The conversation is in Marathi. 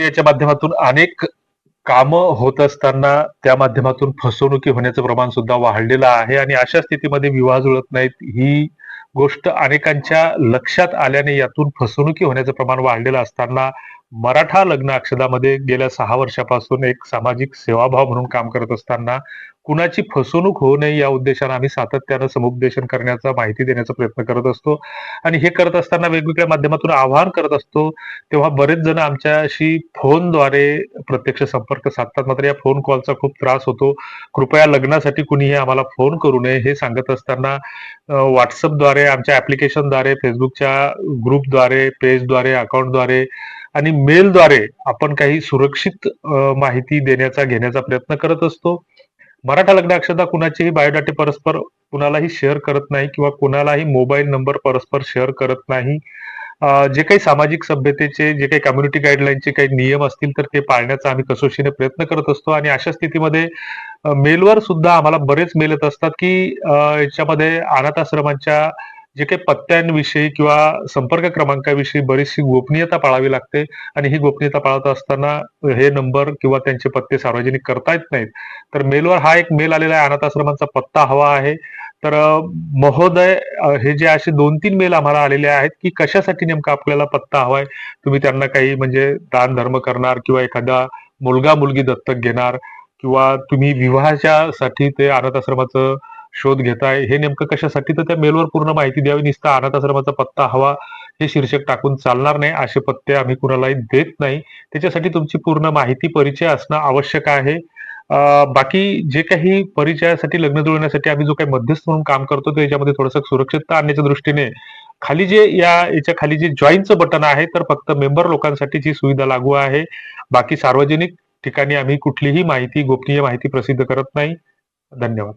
याच्या माध्यमातून अनेक काम होत असताना त्या माध्यमातून फसवणुकी होण्याचं प्रमाण सुद्धा वाढलेलं आहे. आणि अशा स्थितीमध्ये विवाह जुळत नाहीत ही गोष्ट अनेकांच्या लक्षात आल्याने यातून फसवणुकी होण्याचं प्रमाण वाढलेलं असताना मराठा लग्न अक्षदामध्ये गेल्या सहा वर्षापासून एक सामाजिक सेवाभाव म्हणून काम करत असताना कुणाची फसवणूक होऊ नये या उद्देशाने आम्ही सातत्यानं समुपदेशन करण्याचा माहिती देण्याचा प्रयत्न करत असतो. आणि हे करत असताना वेगवेगळ्या माध्यमातून आवाहन करत असतो. तेव्हा बरेच जण आमच्याशी फोनद्वारे प्रत्यक्ष संपर्क साधतात. मात्र या फोन कॉलचा खूप त्रास होतो. कृपया लग्नासाठी कुणीही आम्हाला फोन करू नये हे सांगत असताना व्हॉट्सअपद्वारे आमच्या ऍप्लिकेशनद्वारे फेसबुकच्या ग्रुपद्वारे पेजद्वारे अकाउंटद्वारे आणि मेलद्वारे आपण काही सुरक्षित माहिती देण्याचा घेण्याचा प्रयत्न करत असतो. मराठा लग्न अक्षता कुणाचेही बायोडाटे परस्पर कुणालाही शेअर करत नाही किंवा कुणालाही मोबाईल नंबर परस्पर शेअर करत नाही. जे काही सामाजिक सभ्यतेचे जे काही कम्युनिटी गाईडलाईनचे काही नियम असतील तर ते पाळण्याचा आम्ही कसोशीने प्रयत्न करत असतो. आणि अशा स्थितीमध्ये मेलवर सुद्धा आम्हाला बरेच मेल येत असतात की याच्यामध्ये अनाथ आश्रमांच्या जे काही पत्त्यांविषयी किंवा संपर्क क्रमांकाविषयी बरीचशी गोपनीयता पाळावी लागते आणि ही गोपनीयता पाळत असताना हे नंबर किंवा त्यांचे पत्ते सार्वजनिक करता येत नाहीत. तर मेलवर हा एक मेल आलेला आहे अनाथ आश्रमांचा पत्ता हवा आहे. तर महोदय हे जे असे दोन तीन मेल आम्हाला आलेले आहेत की कशासाठी नेमका आपल्याला पत्ता हवाय? तुम्ही त्यांना काही म्हणजे दान धर्म करणार किंवा एखादा मुलगा मुलगी दत्तक घेणार किंवा तुम्ही विवाहाच्या साठी ते अनाथ आश्रमाचं शोध घेताय हे नेमकं कशासाठी? तर त्या मेलवर पूर्ण माहिती द्यावी नुसतं अनाथ आश्रमाचा पत्ता हवा हे शीर्षक टाकून चालणार नाही असे पत्ते आम्ही कुणालाही देत नाही. त्याच्यासाठी तुमची पूर्ण माहिती परिचय असणं आवश्यक आहे. बाकी जे काही परिचयासाठी लग्न जुळवण्यासाठी आम्ही जो काही मध्यस्थ म्हणून काम करतो ते याच्यामध्ये थोडंसं सुरक्षितता आणण्याच्या दृष्टीने खाली जे या याच्या खाली जे जॉईनचं बटन आहे तर फक्त मेंबर लोकांसाठी जी सुविधा लागू आहे. बाकी सार्वजनिक ठिकाणी आम्ही कुठलीही माहिती गोपनीय माहिती प्रसिद्ध करत नाही. धन्यवाद.